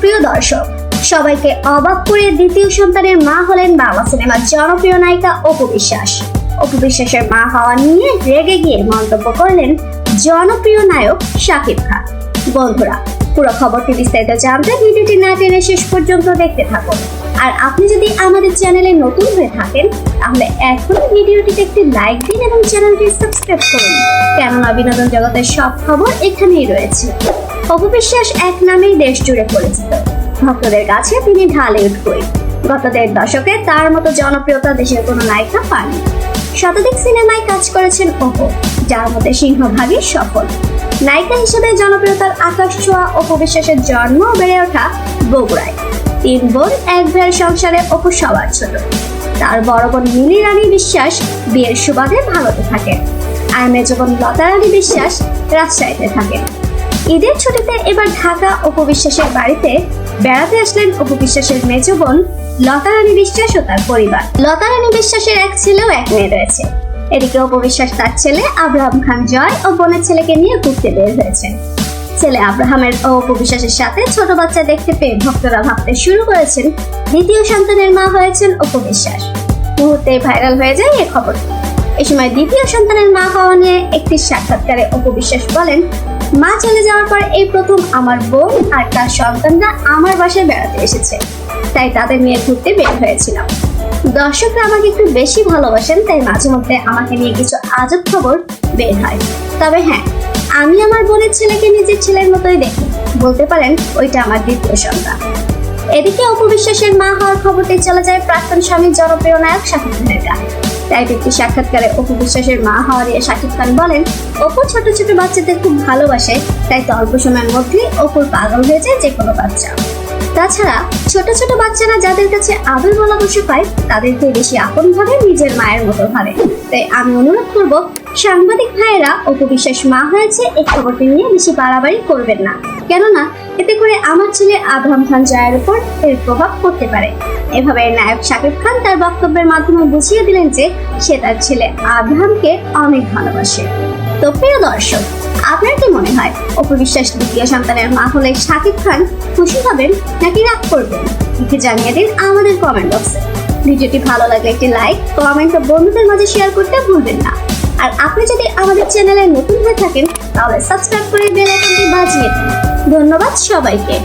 সুপ্রিয় দর্শক। সবাইকে অবাক করে দ্বিতীয় সন্তানের মা হলেন বাংলা সিনেমার জনপ্রিয় নায়িকা অপু বিশ্বাস। অপু বিশ্বাসের মা হওয়া নিয়ে রেগে গিয়ে মন্তব্য করলেন জনপ্রিয় নায়ক শাকিব খান। বন্ধুরা পুরো খবরটি বিস্তারিত জানতে ভিডিওটি না টেনে শেষ পর্যন্ত দেখতে থাকুন। আর আপনি যদি আমাদের চ্যানেলে নতুন হয়ে থাকেন, তাহলে এখনই ভিডিওটিতে একটি লাইক দিন এবং চ্যানেলটি সাবস্ক্রাইব করুন। কেননা বিনোদন জগতের সব খবর এখানেই রয়েছে। অপবিশ্বাস এক নামেই দেশ জুড়ে পরিচিত। ভক্তদের কাছে তিনি ঢালে উঠবই গত দেড় দশকে তার মতো জনপ্রিয়তা দেশের কোনো নায়িকা পাননি। শতাধিক সিনেমায় কাজ করেছেন অপু, যার মধ্যে সিংহভাগই সফল। নায়িকা হিসেবে জনপ্রিয়তার আকাশ ছোঁয়া অপু বিশ্বাসের জন্ম বেড়ে ওঠা বগুড়ায়। তিন বোন, এক ভাইয়ের সংসারে অপু সবার ছোট। তার বড় বোন মিলি রানী বিশ্বাস বিয়ের সুবাদে ভারতে থাকেন আর মেজ বোন লতা রানী বিশ্বাস রাজশাহীতে থাকেন ঈদের ছুটিতে এবার ঢাকা অপু বিশ্বাসের বাড়িতে বেড়াতে আসলেন অপু বিশ্বাসের মেজ বোন লতা রানী বিশ্বাস ও তার পরিবার। লতা রানী বিশ্বাসের এক ছেলে ও এক মেয়ে রয়েছে। এদিকে অপু বিশ্বাস তার ছেলে আব্রাহাম খান জয় ও বোনের ছেলেকে নিয়ে ঘুরতে বের হয়েছেন ছেলে আব্রাহামের ও অপু সাথে ছোট বাচ্চা দেখতে পেয়ে ভক্তরা ভাবতে শুরু করেছেন, দ্বিতীয় সন্তানের মা হয়েছেন অপু বিশ্বাস মুহূর্তে ভাইরাল হয়ে যায় এ খবর। এ সময় দ্বিতীয় সন্তানের মা হওয়া নিয়ে একটি সাক্ষাৎকারে অপু বিশ্বাস বলেন, মা চলে যাওয়ার পর এই প্রথম আমার বোন আর তার সন্তানরা আমার বাসায় বেড়াতে এসেছে। তাই তাদের নিয়ে ঘুরতে বের হয়েছিলাম। দর্শকরা আমাকে একটু বেশি ভালোবাসেন, তাই মাঝে মধ্যে আমাকে নিয়ে কিছু আজব খবর বের হয়। তবে হ্যাঁ আমি আমার বোনের ছেলেকে নিজের ছেলের মতোই দেখি। বলতে পারেন, ওইটা আমার দ্বিতীয় সন্তান। এদিকে অপবিশ্বাসের মা হওয়ার খবরটি চলে যায় প্রাক্তন স্বামীর জনপ্রিয় নায়ক শাকিব খানের গায়ে তাই একটি সাক্ষাৎকারে অপু বিশ্বাসের মা হওয়া নিয়ে শাকিব খান বলেন, অপু ছোট ছোট বাচ্চাদের খুব ভালোবাসে, তাই তো অল্প সময়ের মধ্যেই অপুর পাগল হয়ে যায় যে কোনো বাচ্চা। তাছাড়া ছোট ছোট বাচ্চারা যাদের কাছে আদর বলা বসে পায়, তাদেরকে বেশি আপন ভাবে নিজের মায়ের মতো ভাবে। তাই আমি অনুরোধ করব, সাংবাদিক ভাইয়েরা অপু বিশ্বাস মা হয়েছে এই খবরটি নিয়ে বেশি বাড়াবাড়ি করবেন না। কেননা, এতে করে আমার ছেলে আব্রাহাম খান জয়ের উপর এর প্রভাব পড়তে পারে। এভাবে নায়ক শাকিব খান তার বক্তব্যের মাধ্যমে বুঝিয়ে দিলেন যে, সে তার ছেলে আব্রাহামকে অনেক ভালোবাসে। তো প্রিয় দর্শক, আপনার কি মনে হয় অপু বিশ্বাস দ্বিতীয় সন্তানের মা হলে শাকিব খান খুশি হবেন নাকি রাগ করবেন? লিখে জানিয়ে দিন আমাদের কমেন্ট বক্সে ভিডিওটি ভালো লাগলে একটি লাইক কমেন্ট ও বন্ধুদের মাঝে শেয়ার করতে ভুলবেন না। আর আপনি যদি আমাদের চ্যানেলে নতুন হয়ে থাকেন, তাহলে সাবস্ক্রাইব করে বেল আইকনটি বাজিয়ে দিন। ধন্যবাদ সবাইকে।